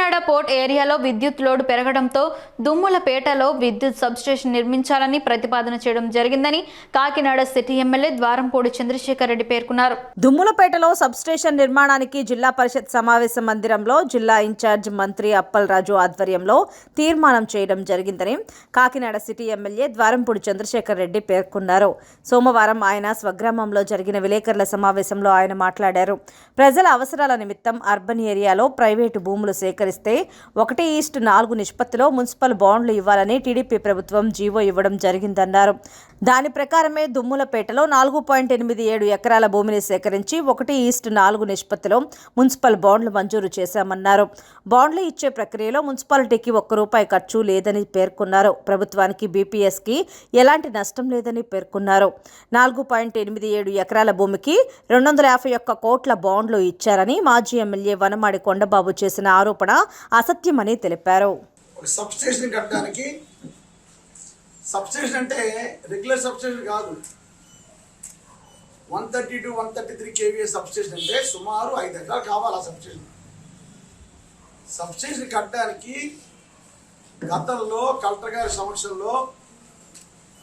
Kakinada port ఏరియాలో విద్యుత్ load పెరగడంతో దుమ్ములపేటలో విద్యుత్ సబ్స్టేషన్ నిర్మించాలని ప్రతిపాదన చేయడం జరిగిందని కాకినాడ సిటీ ఎమ్మెల్యే ద్వారంపూడి చంద్రశేఖర్ రెడ్డి పేర్కొన్నారు. దుమ్ములపేటలో సబ్స్టేషన్ నిర్మాణానికి జిల్లా పరిషత్ సమావేశ మందిరంలో జిల్లా ఇన్ఛార్జ్ మంత్రి అప్పలరాజు ఆధ్వర్యంలో తీర్మానం చేయడం జరిగిందని కాకినాడ సిటీ ఎమ్మెల్యే ద్వారంపూడి చంద్రశేఖర్ రెడ్డి పేర్కొన్నారు. సోమవారం ఆయన స్వగ్రామంలో జరిగిన విలేకరుల సమావేశంలో ఆయన మాట్లాడారు. ప్రజల అవసరాల నిమిత్తం అర్బన్ ఏరియాలో ప్రైవేటు భూములు సేకరిస్తే ఒకటి ఈస్ట్ నాలుగు నిష్పత్తిలో మున్సిపల్ బాండ్లు ఇవ్వాలని టీడీపీ ప్రభుత్వం జీవో ఇవ్వడం జరిగిందన్నారు. దాని ప్రకారమే దుమ్ములపేటలో నాలుగు పాయింట్ ఎనిమిది ఏడు ఎకరాల భూమిని సేకరించి ఒకటి ఈస్ట్ నాలుగు నిష్పత్తిలో మున్సిపల్ బాండ్లు మంజూరు చేశామన్నారు. బాండ్లు ఇచ్చే ప్రక్రియలో మున్సిపాలిటీకి ఒక్క రూపాయి ఖర్చు లేదని పేర్కొన్నారు. ప్రభుత్వానికి బీపీఎస్కి ఎలాంటి నష్టం లేదని పేర్కొన్నారు. నాలుగు పాయింట్ ఎనిమిది ఏడు ఎకరాల భూమికి రెండు వందల యాభై ఒక్క కోట్ల బాండ్లు ఇచ్చారని మాజీ ఎమ్మెల్యే వనమాడి కొండబాబు చేసిన ఆరోపణ అసత్యమని తెలిపారు. సబ్స్టేషన్ కట్టడానికి సబ్స్టేషన్ అంటే రెగ్యులర్ సబ్స్టేషన్ కాదు. One thirty two one thirty three KVA substation అంటే సుమారు ఐదు ఎకరాలు కావాలి ఆ సబ్స్టేషన్ సబ్స్టేషన్ కట్టడానికి గతంలో కలెక్టర్ గారి సమక్షంలో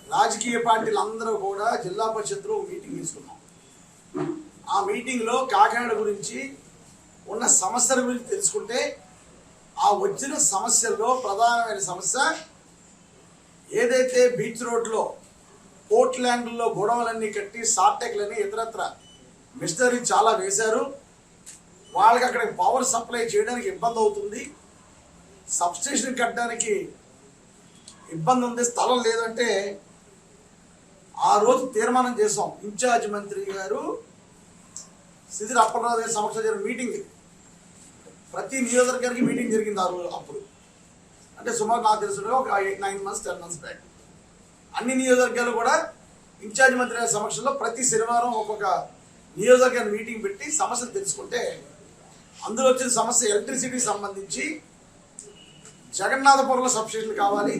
రాజకీయ పార్టీలు అందరూ కూడా జిల్లా పరిషత్లో మీటింగ్ తీసుకున్నాం. ఆ మీటింగ్లో కాకినాడ గురించి ఉన్న సమస్యల గురించి తెలుసుకుంటే ఆ వచ్చిన సమస్యల్లో ప్రధానమైన సమస్య ఏదైతే బీచ్ రోడ్లో పోర్ట్ ల్యాండ్లో గొడవలన్నీ కట్టి సార్టెక్లని ఇతరత్ర మిషనరీ చాలా వేశారు. వాళ్ళకి అక్కడ పవర్ సప్లై చేయడానికి ఇబ్బంది అవుతుంది. సబ్స్టేషన్ కట్టడానికి ఇబ్బంది ఉంది స్థలం లేదంటే ఆ రోజు తీర్మానం చేసాం ఇన్ఛార్జ్ మంత్రి గారు సిదిర అప్పలరాజు గారి సమక్షంలో జరిగిన మీటింగ్ ప్రతి నియోజకవర్గానికి మీటింగ్ జరిగింది ఆ రోజు అప్పుడు. అంటే సుమారు నాకు తెలిసిన ఒక eight nine months ten months back. అన్ని నియోజకవర్గాలు కూడా ఇన్ఛార్జ్ మంత్రి గారి సమక్షంలో ప్రతి శనివారం ఒక్కొక్క నియోజకవర్గాన్ని మీటింగ్ పెట్టి సమస్యలు తెలుసుకుంటే అందులో వచ్చిన సమస్య ఎలక్ట్రిసిటీకి సంబంధించి జగన్నాథపురంలో సబ్స్టేషన్ కావాలి.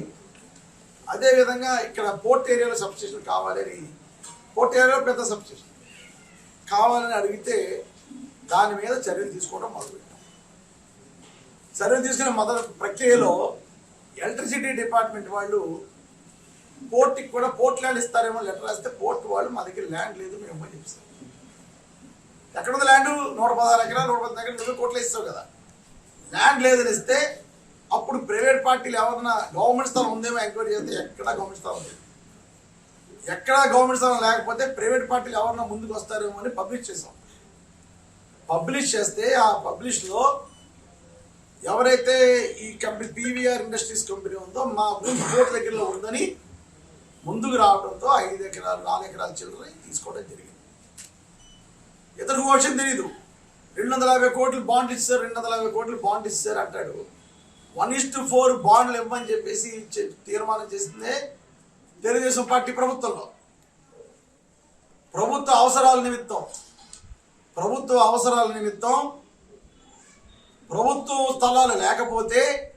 అదేవిధంగా ఇక్కడ పోర్ట్ ఏరియాలో సబ్స్టేషన్ కావాలి అని పోర్ట్ ఏరియాలో పెద్ద సబ్స్టేషన్ కావాలని అడిగితే దాని మీద చర్యలు తీసుకోవడం మొదలు సర్వే తీసుకునే మొదటి ప్రక్రియలో ఎలక్ట్రిసిటీ డిపార్ట్మెంట్ వాళ్ళు పోర్ట్కి కూడా పోర్ట్ ల్యాండ్ ఇస్తారేమో లెటర్ రాస్తే పోర్ట్ వాళ్ళు మా దగ్గర ల్యాండ్ లేదు మేము ఇవ్వమని చెప్తాం ఎక్కడ ఉంది ల్యాండ్? నూట పదహారు ఎకరాలు నూట పది ఎకరాలు నువ్వు కోట్లు ఇస్తావు కదా. ల్యాండ్ లేదని ఇస్తే అప్పుడు ప్రైవేట్ పార్టీలు ఎవరన్నా గవర్నమెంట్ స్థలం ఉందేమో ఎంక్వైరీ చేస్తే ఎక్కడా గవర్నమెంట్ స్థలం లేదు. ఎక్కడా గవర్నమెంట్ స్థలం లేకపోతే ప్రైవేట్ పార్టీలు ఎవరన్నా ముందుకు వస్తారేమో అని పబ్లిష్ చేసాం పబ్లిష్ చేస్తే ఆ పబ్లిష్లో ఎవరైతే ఈ కంపెనీ పీవీఆర్ ఇండస్ట్రీస్ కంపెనీ ఉందో మా భూమి కోర్టు దగ్గరలో ఉందని ముందుకు రావడంతో ఐదు ఎకరాలు నాలుగు ఎకరాల చిల్లర తీసుకోవడం జరిగింది. ఇతనికి విషయం తెలియదు రెండు వందల యాభై కోట్లు బాండ్ ఇస్తారు రెండు వందల యాభై కోట్లు బాండ్ ఇస్తారు అంటాడు. వన్ ఇస్ టు ఫోర్ బాండ్లు ఇవ్వని చెప్పేసి తీర్మానం చేసిందే తెలుగుదేశం పార్టీ ప్రభుత్వంలో. ప్రభుత్వ అవసరాల నిమిత్తం. ప్రభుత్వ అవసరాల నిమిత్తం ప్రభుత్వ స్థలాలు లేకపోతే